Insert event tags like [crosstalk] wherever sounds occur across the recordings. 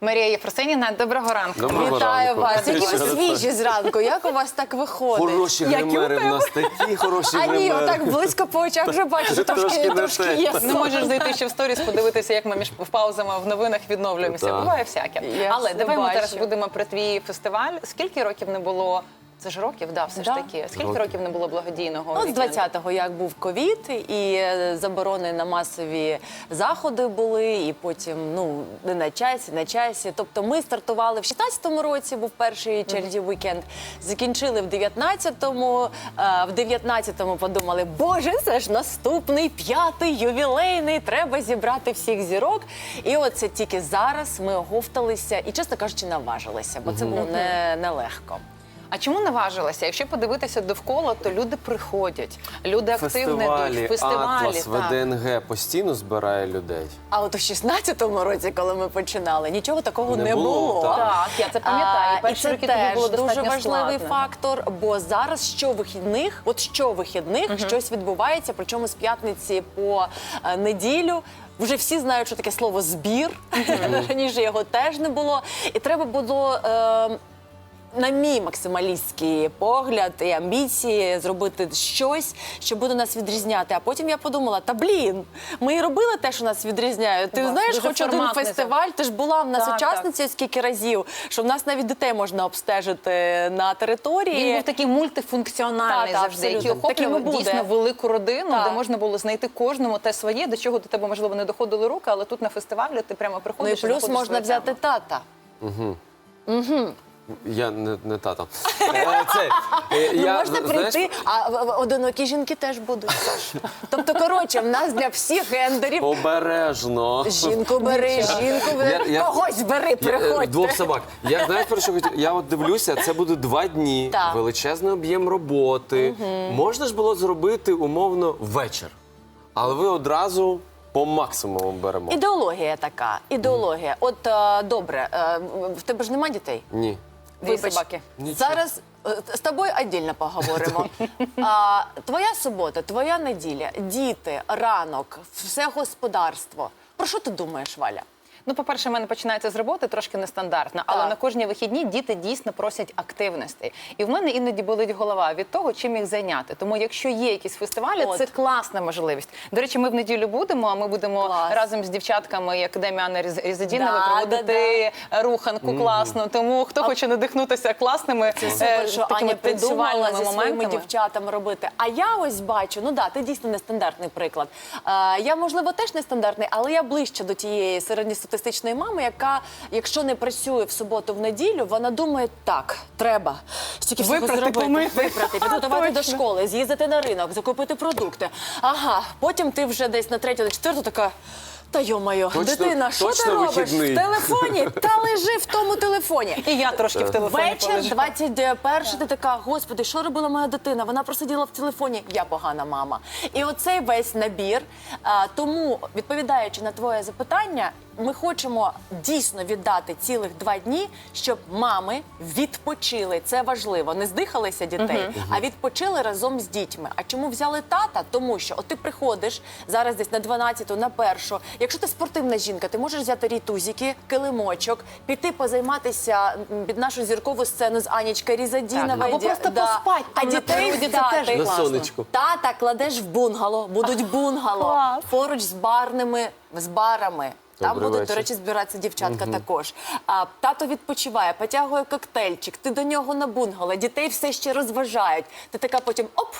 Марія Єфросиніна, доброго ранку. Доброго Вітаю ранку. вас. Які ви свіжі зранку. Як у вас так виходить? Хороші Як гримери у в нас такі хороші А ні, гримери. отак близько по очах вже бачу, що Трошки трошки, не трошки те. є. Не сон. можеш зайти ще в сторіс, подивитися, як ми між паузами в новинах відновлюємося. Так. Буває всяке. Я Але давай ми бачу. зараз будемо про твій фестиваль. Скільки років не було? Це ж років, да, все ж Да. таки. Скільки Років. років не було благодійного? Ну, з вікенду? 20-го, як був ковід, і е, заборони на масові заходи були, і потім ну не на часі, на часі. Тобто ми стартували в 16-му році, був перший черзі вікенд. Закінчили в 19-му. Е, В 19-му подумали, боже, це ж наступний п'ятий ювілейний. Треба зібрати всіх зірок. І от це тільки зараз ми оговталися і, чесно кажучи, наважилися, бо це було не нелегко. А чому наважилася? Якщо подивитися довкола, то люди приходять, люди активно йдуть, фестивалі. Атлас, так. ВДНГ постійно збирає людей. А от у 16-му році, коли ми починали, нічого такого не, Не було, так. Так, я це пам'ятаю. А, і Перші це роки тобі теж було дуже достатньо важливий складно. фактор, бо зараз щовихідних, от щовихідних щось відбувається, причому з п'ятниці по е, неділю. Вже всі знають, що таке слово збір. Раніше [laughs] його теж не було. І треба було. Е, на мій максималістський погляд і амбіції зробити щось, що буде нас відрізняти. А потім я подумала: та блін, ми і робили те, що нас відрізняє. Ти Клас, знаєш, хоч один фестиваль, ти ж була в нас Так, учасницею скільки разів, що в нас навіть дітей можна обстежити на території. Він був такий мультифункціональний Так, так, завжди, який охоплював дійсно велику родину, Так. де можна було знайти кожному те своє, до чого до тебе можливо не доходили руки, але тут на фестивалі ти прямо Ну і приходиш. плюс можна взяти тему. тата. Я не, не тата. [laughs] Е, Це, е, Ну, я, можна знаєш, прийти, а в- в- одинокі жінки теж будуть. Тобто, коротше, в нас для всіх гендерів. Обережно. Жінку бери, жінку бери, Я- я- когось бери, Я, е, приходьте. Двох собак. Я знаєш про що хотів? Я от дивлюся, це буде два дні, Так. величезний об'єм роботи. Можна ж було зробити умовно вечір, але ви одразу по максимуму беремо. Ідеологія така. Ідеологія. От е, добре, е, в тебе ж нема дітей? Ні. Дві собаки. Нічого. Зараз е, з тобою віддільно поговоримо. [laughs] А, твоя субота, твоя неділя, діти, ранок, все господарство. Про що ти думаєш, Валя? Ну, по-перше, в мене починається з роботи трошки нестандартно, але Так. на кожні вихідні діти дійсно просять активностей. І в мене іноді болить голова від того, чим їх зайняти. Тому, якщо є якісь фестивалі, От. це класна можливість. До речі, ми в неділю будемо. А ми будемо Клас. разом з дівчатками, Дем'яна Різ- Різадінова, Да, проводити руханку класно. Тому хто хоче надихнутися класними Це е, що такими Аня придумала зі своїми моментами. дівчатами робити. А я ось бачу, ну да, ти дійсно нестандартний приклад. Е, я, можливо, теж нестандартний, але я ближче до тієї середньостатистичної мами, яка, якщо не працює в суботу, в неділю, вона думає, так, треба стільки всього Випрати, зробити, помити. випрати, [laughs] підготувати до школи, з'їздити на ринок, закупити продукти. Ага, потім ти вже десь на третю, на четверту така. Та йо-моє, дитина, що ти робиш вихідний. в телефоні? Та лежи в тому телефоні. І я трошки в телефоні Вечір полежу. 21 ти така, господи, що робила моя дитина? Вона просиділа в телефоні. Я погана мама. І оцей весь набір. А, тому, відповідаючи на твоє запитання, ми хочемо дійсно віддати цілих два дні, щоб мами відпочили. Це важливо. Не здихалися дітей, а відпочили разом з дітьми. А чому взяли тата? Тому що от ти приходиш зараз десь на 12-ту, на першу. Якщо ти спортивна жінка, ти можеш взяти рітузики, килимочок, піти позайматися м, під нашу зіркову сцену з Анічка Різадінова. Так, або просто поспать А там на дітей природі, це взяти. теж На класно. сонечку. Тата кладеш в бунгало, будуть [laughs] бунгало Клас. поруч з барними, з барами. Там Добрий будуть, вечір. до речі, збиратися дівчатка також. А тато відпочиває, потягує коктейльчик, ти до нього на бунгало, дітей все ще розважають. Ти така потім оп.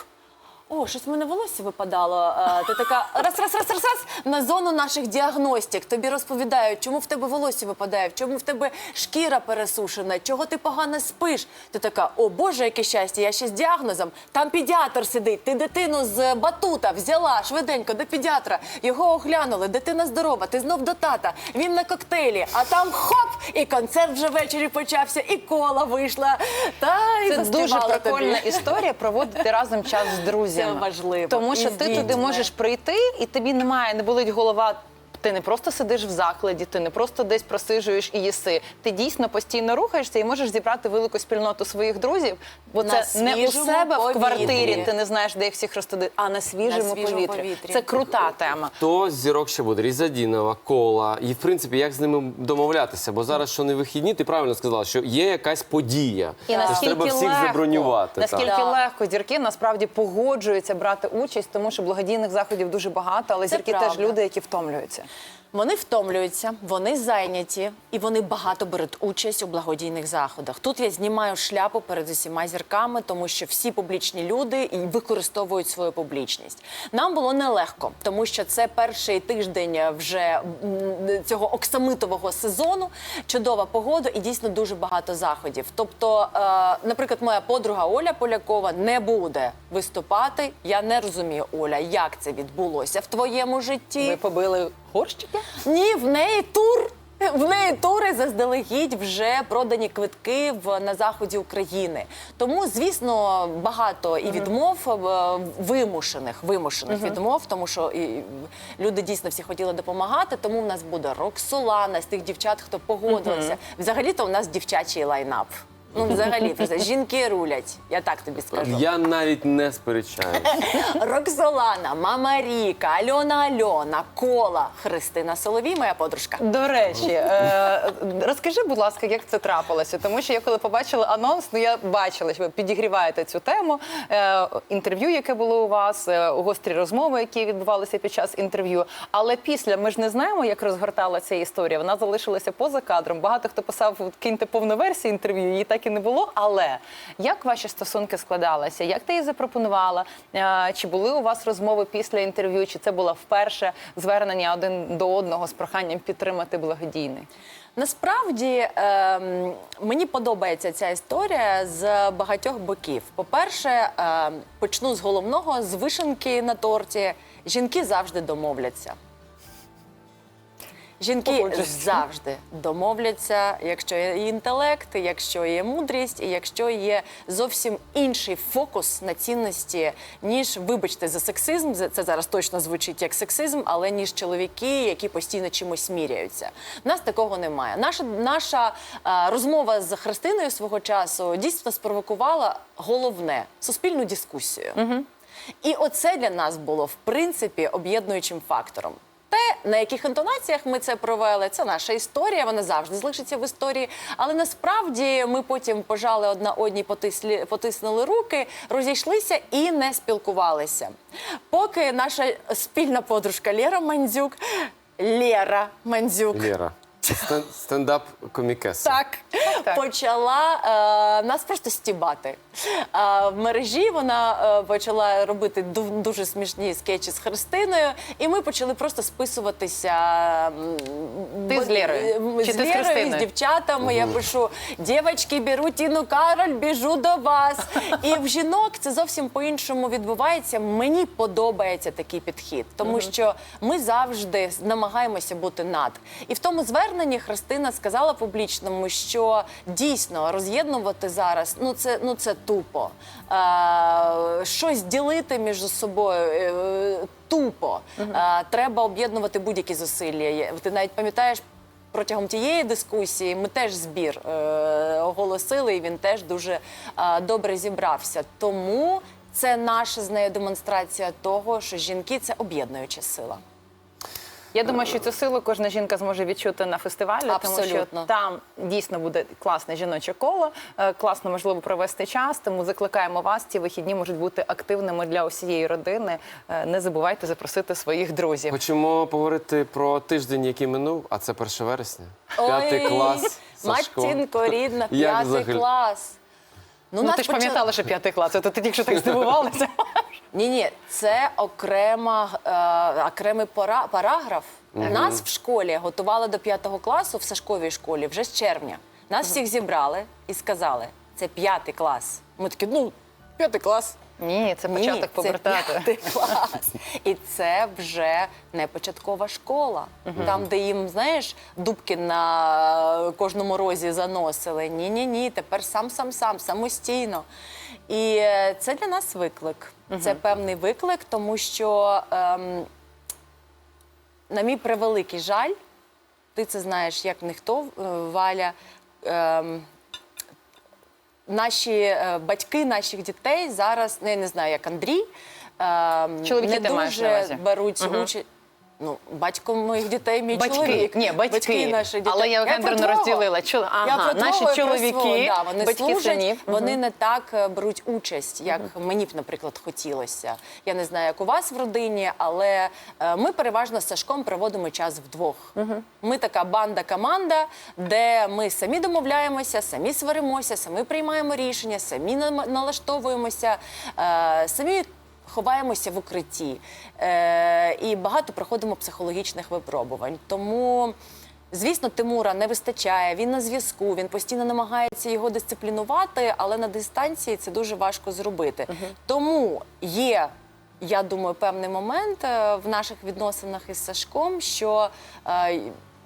О, щось в мене волосся випадало. А, ти така раз, раз, раз, раз, раз на зону наших діагностик. Тобі розповідають, чому в тебе волосся випадає, чому в тебе шкіра пересушена, чого ти погано спиш. Ти така, о Боже, яке щастя, я ще з діагнозом. Там педіатр сидить. Ти дитину з батута взяла швиденько до педіатра. Його оглянули. Дитина здорова. Ти знов до тата. Він на коктейлі, а там хоп! І концерт вже ввечері почався, і кола вийшла. Та і Це дуже заспівала прикольна тобі. історія проводити разом час з друзями. Це важливо. Тому що І ти туди можеш прийти, і тобі немає, не болить голова. Ти не просто сидиш в закладі, ти не просто десь просижуєш і їси. Ти дійсно постійно рухаєшся і можеш зібрати велику спільноту своїх друзів, бо На це не у себе в квартирі. Ти не знаєш, де їх всіх розсадити, а на свіжому, На свіжому повітрі. повітрі. Це крута тема. Хто з зірок ще буде? Різадінова, кола. І в принципі, як з ними домовлятися? Бо зараз, що не вихідні, ти правильно сказала, що є якась подія. І Тож наскільки треба всіх легко, забронювати. Наскільки так. Так. легко зірки насправді погоджуються брати участь, тому що благодійних заходів дуже багато, але Це зірки правда. теж люди, які втомлюються. Вони втомлюються, вони зайняті і вони багато беруть участь у благодійних заходах. Тут я знімаю шляпу перед усіма зірками, тому що всі публічні люди використовують свою публічність. Нам було нелегко, тому що це перший тиждень вже цього оксамитового сезону. Чудова погода і дійсно дуже багато заходів. Тобто, е, наприклад, моя подруга Оля Полякова не буде виступати. Я не розумію, Оля, як це відбулося в твоєму житті. Ви побили горщики? Ні, в неї тур. В неї тури заздалегідь вже продані квитки в на заході України. Тому, звісно, багато і відмов е, вимушених, вимушених відмов, тому що і, люди дійсно всі хотіли допомагати. Тому в нас буде Роксолана з тих дівчат, хто погодилися. Взагалі-то у нас дівчачий лайнап. Ну, взагалі, просто жінки рулять. Я так тобі скажу. Я навіть не сперечаюся. Роксолана, Мама Ріка, Альона Альона, Кола, Христина Соловій, моя подружка. До речі, е, розкажи, будь ласка, як це трапилося? Тому що я коли побачила анонс, ну я бачила, що ви підігріваєте цю тему. Е, інтерв'ю, яке було у вас, е, гострі розмови, які відбувалися під час інтерв'ю. Але після ми ж не знаємо, як розгорталася історія. Вона залишилася поза кадром. Багато хто писав, «От киньте повну версію інтерв'ю, її так і не було. Але як ваші стосунки складалися? Як ти її запропонувала? Е, Чи були у вас розмови після інтерв'ю? Чи це було вперше звернення один до одного з проханням підтримати благодійний? Насправді ем, мені подобається ця історія з багатьох боків. По-перше, ем, почну з головного з вишенки на торті. Жінки завжди домовляться. Жінки Погоджуюсь. завжди домовляться, якщо є інтелект, якщо є мудрість, і якщо є зовсім інший фокус на цінності, ніж, вибачте, за сексизм. Це зараз точно звучить як сексизм, але ніж чоловіки, які постійно чимось міряються. Нас такого немає. Наша наша е, розмова з Христиною свого часу дійсно спровокувала головне суспільну дискусію. І оце для нас було в принципі об'єднуючим фактором. На яких інтонаціях ми це провели, це наша історія, вона завжди залишиться в історії. Але насправді ми потім пожали одна одній, потислі, потиснули руки, розійшлися і не спілкувалися. Поки наша спільна подружка Лера Мандзюк, Лера Мандзюк, Лєра. Стен- Стендап комікес. так, так. почала е, нас просто стібати. Е, в мережі вона е, почала робити ду- дуже смішні скетчі з Христиною, і ми почали просто списуватися. м, Ти з Лєрою? м, Чи з ти з Лєрою, Христиною? з дівчатами. Я пишу: дівчатки, беру Тіну Кароль, біжу до вас. І в жінок це зовсім по-іншому відбувається. Мені подобається такий підхід, тому що ми завжди намагаємося бути над. І в тому зверненні Христина сказала публічному, що дійсно роз'єднувати зараз ну це ну це тупо. Е, щось ділити між собою. е, Тупо Е, треба об'єднувати будь-які зусилля. Ти навіть пам'ятаєш протягом тієї дискусії. Ми теж збір е, оголосили, і він теж дуже е, добре зібрався. Тому це наша з нею демонстрація того, що жінки це об'єднуюча сила. Я думаю, що цю силу кожна жінка зможе відчути на фестивалі, тому що там дійсно буде класне жіноче коло, е, класно можливо провести час. Тому закликаємо вас. Ці вихідні можуть бути активними для усієї родини. Е, Не забувайте запросити своїх друзів. Хочемо поговорити про тиждень, який минув, а це 1 вересня. П'ятий клас. Сашко. Матінко рідна, п'ятий клас. Ну, нас ти ж почали- пам'ятала, що п'ятий клас. Це ти тільки що так здивувалася. Ні, ні, це окрема, е, окремий пара, параграф. Нас в школі готували до п'ятого класу в Сашковій школі вже з червня. Нас всіх зібрали і сказали, це п'ятий клас. Ми такі, ну, п'ятий клас. Ні, це Ні, початок це повертати. п'ятий клас. І це вже не початкова школа. Там, де їм, знаєш, дубки на кожному розі заносили. Ні, ні, ні, тепер сам, сам, сам, самостійно. І е, це для нас виклик. Це певний виклик, тому що. Ем, на мій превеликий жаль, ти це знаєш як ніхто, е, Валя. ем, наші е, батьки наших дітей зараз, ну, я не знаю, як Андрій, ем, Чоловіки не ти маєш на дуже увазі? беруть участь. Ну, батько моїх дітей, мій Батьки. чоловік. Ні, батьки. наших дітей. Але я про гендерно розділила. Чол- Я ага, про наші чоловіки, свого, да, вони батьки служать, синів. вони не так е, беруть участь, як мені б, наприклад, хотілося. Я не знаю, як у вас в родині, але е, ми переважно з Сашком проводимо час вдвох. Ми така банда-команда, де ми самі домовляємося, самі сваримося, самі приймаємо рішення, самі налаштовуємося, е, самі. Ховаємося в укритті е, і багато проходимо психологічних випробувань. Тому, звісно, Тимура не вистачає. Він на зв'язку, він постійно намагається його дисциплінувати, але на дистанції це дуже важко зробити. Тому є. Я думаю, певний момент е, в наших відносинах із Сашком, що е,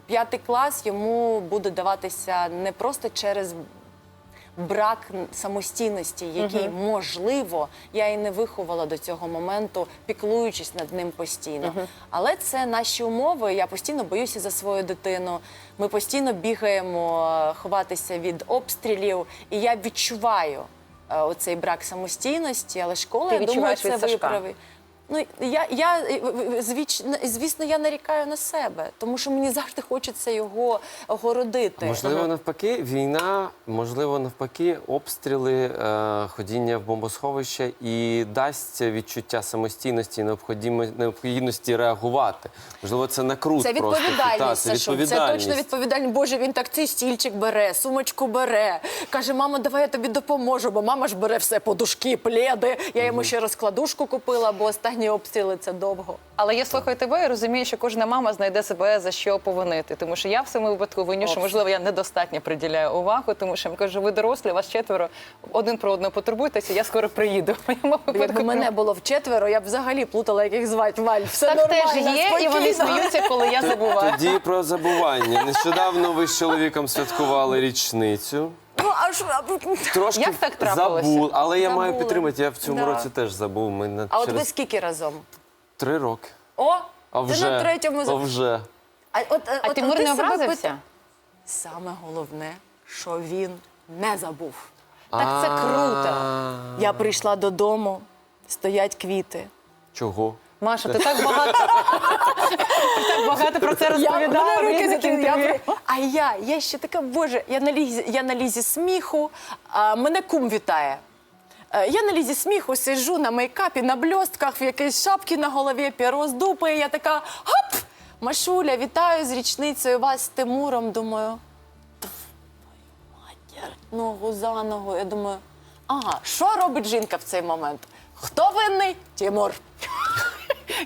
п'ятий клас йому буде даватися не просто через брак самостійності, який, можливо, я і не виховала до цього моменту, піклуючись над ним постійно. Але це наші умови. Я постійно боюся за свою дитину. Ми постійно бігаємо е, ховатися від обстрілів, і я відчуваю е, оцей брак самостійності, але школа, Ти я думаю, це виправить. Ну я, я е, звіч, звісно, я нарікаю на себе, тому що мені завжди хочеться його огородити. Можливо, навпаки, війна, можливо, навпаки, обстріли, е, ходіння в бомбосховище і дасть відчуття самостійності і необхідності реагувати. Можливо, це накрут Це просто. відповідальність, Та, Сашо. Це точно відповідальність. Боже, він так цей стільчик бере, сумочку бере. Каже, мама, давай я тобі допоможу, бо мама ж бере все, подушки, пледи. Я йому ще розкладушку купила, бо останні обстріли це довго. Але я слухаю тебе і розумію, що кожна мама знайде себе за що повинити. Тому що я в цьому випадку виню, що можливо я недостатньо приділяю увагу, тому що я кажу, ви дорослі, вас четверо, один про одного потурбуйтеся, я скоро приїду. Якби мене було вчетверо, я б взагалі плутала, як їх звати Валь. Все так нормально, теж є, і вони спокійно. сміються, коли я забуваю. Тоді про забування. Нещодавно ви з чоловіком святкували річницю. Ну, а що? а, Трошки Як так трапилося? забув, але я маю Забули. підтримати. Я в цьому Да. році теж забув. Ми на А от ви через скільки разом? три роки. О, А ти вже, на третьому а вже. А, от, А от, Тимур ти не себе образився? Саме головне, що він не забув. Так це круто. Я прийшла додому, стоять квіти. Чого? Маша, ти так багато ти так багато про це Я, розповідала. в руки різних. Я а я, я ще така, боже, я на лізі, я на лізі сміху, а мене кум вітає. Е, Я на лізі сміху сиджу на мейкапі, на бльостках, в якійсь шапці на голові, перо з дупи, і я така хоп! Машуля, вітаю з річницею вас з Тимуром. Думаю, матір, ногу за ногу. Я думаю, ага, що робить жінка в цей момент? Хто винний? Тимур.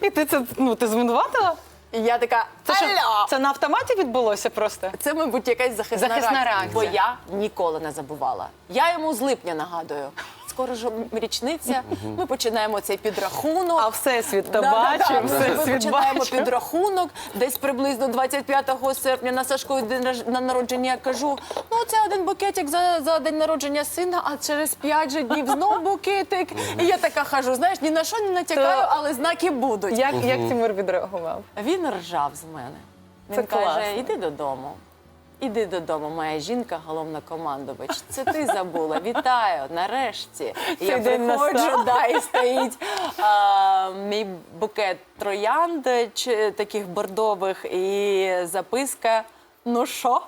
І ти це ну ти звинуватила? І я така, Це, що, алло! це на автоматі відбулося просто? Це, мабуть, якась захисна, Захисна реакція. Бо я ніколи не забувала. Я йому з липня нагадую. Скоро ж річниця, ми починаємо цей підрахунок. А всесвіт то бачив, ми- всесвіт Ми починаємо бачив. підрахунок. Десь приблизно 25 серпня на Сашкові день на народження я кажу: ну це один букетик за, за день народження сина, а через 5 же днів знов букетик. І я така хожу, знаєш, ні на що не натякаю, То- але знаки будуть. Як, як Тимур відреагував? Він ржав з мене. Він Це каже: класно. іди додому. Іди додому, моя жінка, головнокомандувач. Це ти забула. Вітаю, нарешті. Я приходжу, да, і стоїть а, мій букет троянд таких бордових і записка. Ну що?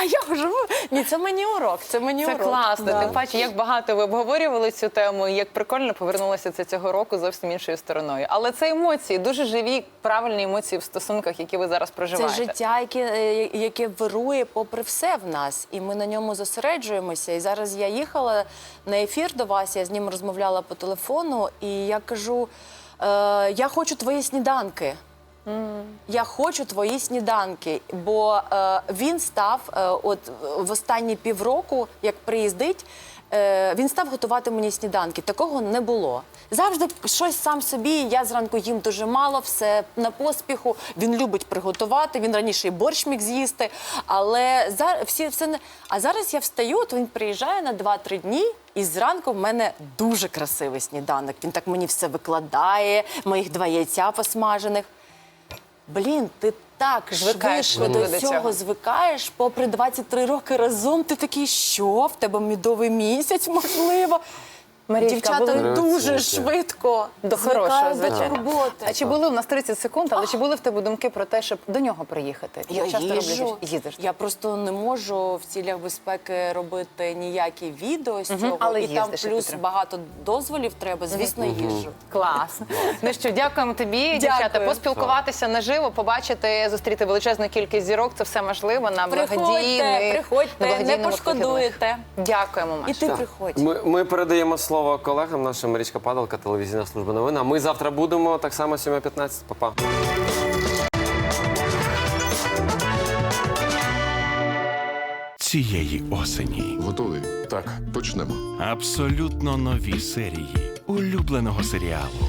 А я кажу, ні, це мені урок, це мені Це урок. класно. Да. Тим паче, як багато ви обговорювали цю тему, і як прикольно повернулося це цього року зовсім іншою стороною. Але це емоції, дуже живі, правильні емоції в стосунках, які ви зараз Це проживаєте. життя, яке, е, яке вирує попри все в нас, і ми на ньому зосереджуємося. І зараз я їхала на ефір до вас, я з ним розмовляла по телефону, і я кажу: е, я хочу твої сніданки. Я хочу твої сніданки, бо е, він став е, от в останні півроку, як приїздить, е, він став готувати мені сніданки. Такого не було. Завжди щось сам собі. Я зранку їм дуже мало, все на поспіху. Він любить приготувати. Він раніше і борщ міг з'їсти. Але зараз всі все не. А зараз я встаю, то він приїжджає на 2-3 дні. І зранку в мене дуже красивий сніданок. Він так мені все викладає, моїх два яйця посмажених. Блін, ти так Звикаєш швидко до до цього цього. звикаєш, попри 23 роки разом. Ти такий, що в тебе медовий місяць, можливо. Марічка, Дівчата були- дуже швидко До хорошого, звичайно. турботи. А чи були у нас 30 секунд, але чи були в тебе думки про те, щоб до нього приїхати? Я часто їжджу. роблю їздиш. Я просто не можу в цілях безпеки робити ніякі відео з цього. але і там їздиш, плюс Петро. багато дозволів треба, звісно, їжджу. Клас. Ну що, дякуємо тобі, дівчата. Поспілкуватися наживо, побачити, зустріти величезну кількість зірок. Це все можливо на Приходьте, благодійний- приходьте, на не благодійному пошкодуєте. Дякуємо, І Маш. ти приходь. Ми, ми передаємо слово колегам. Наша Марічка Падалка, телевізійна служба новин. А Ми завтра будемо так само 7.15. Па-па. цієї осені. Готовий? Так, почнемо. Абсолютно нові серії улюбленого серіалу